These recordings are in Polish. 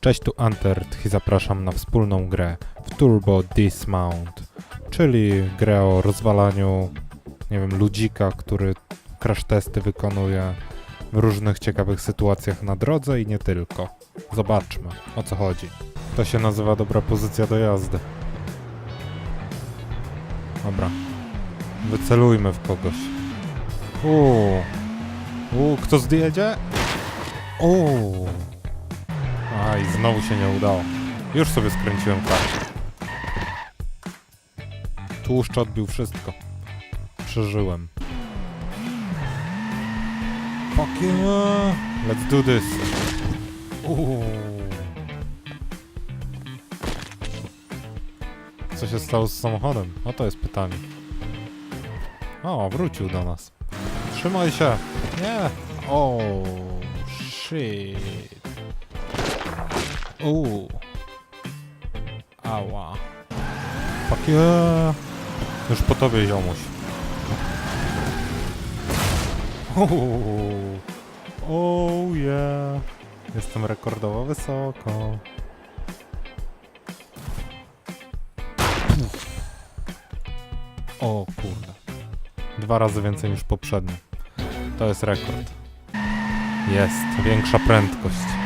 Cześć, tu Antert i zapraszam na wspólną grę w Turbo Dismount, czyli grę o rozwalaniu, nie wiem, ludzika, który crash testy wykonuje w różnych ciekawych sytuacjach na drodze i nie tylko. Zobaczmy, o co chodzi. To się nazywa dobra pozycja do jazdy. Dobra. Wycelujmy w kogoś. Uuu. Uuu, kto zdjedzie? Uuu. Aj, znowu się nie udało. Już sobie skręciłem kartę. Tłuszcz odbił wszystko. Przeżyłem. Fuck yeah! Let's do this. Uuu. Co się stało z samochodem? O to jest pytanie. O, wrócił do nas. Trzymaj się! Nie! O, shit. Uuu. Ała. Fuck yeah. Już po tobie, ziomuś. Uuu. Oh yeah. Jestem rekordowo wysoko. O kurde. Dwa razy więcej niż poprzednio. To jest rekord. Jest. Większa prędkość.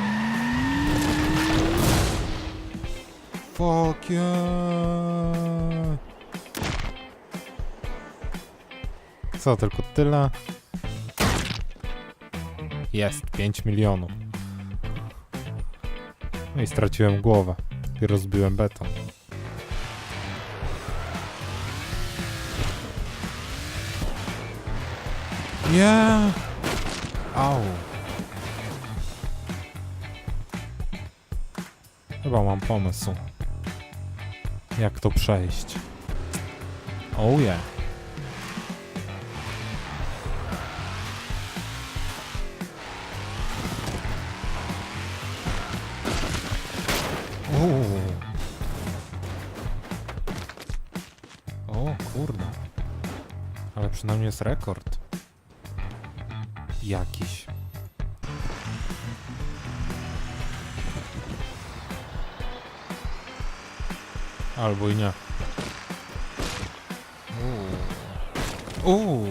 Fuck yeah. Co, tylko tyle? Jest, 5 milionów. No i straciłem głowę. I rozbiłem beton. Nie! Au. Chyba mam pomysł. Jak to przejść? Oh. O kurde. Ale przynajmniej jest rekord. Jakiś. Albo i nie. Uuu.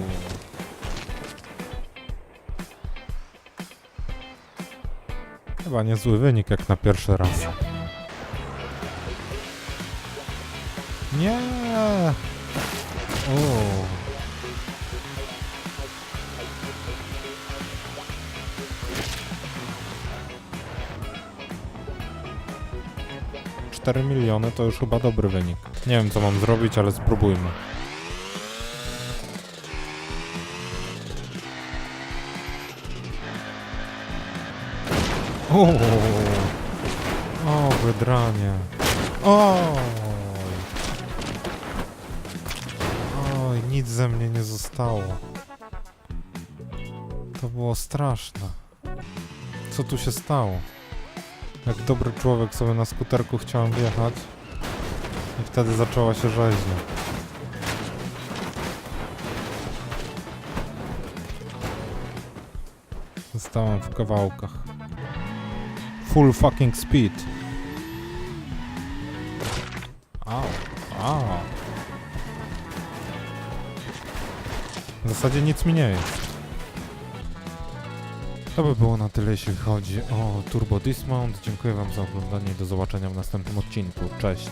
Chyba niezły wynik jak na pierwszy raz. Nie. Uuu. Cztery miliony to już chyba dobry wynik. Nie wiem co mam zrobić, ale spróbujmy. Uuu. O, wydranie. Oj. Oj, nic ze mnie nie zostało. To było straszne. Co tu się stało? Jak dobry człowiek sobie na skuterku chciałem wjechać i wtedy zaczęła się rzeźnia. Zostałem w kawałkach. Full fucking speed. Au, au. W zasadzie nic mi nie jest. To by było na tyle, jeśli chodzi o Turbo Dismount. Dziękuję Wam za oglądanie i do zobaczenia w następnym odcinku. Cześć!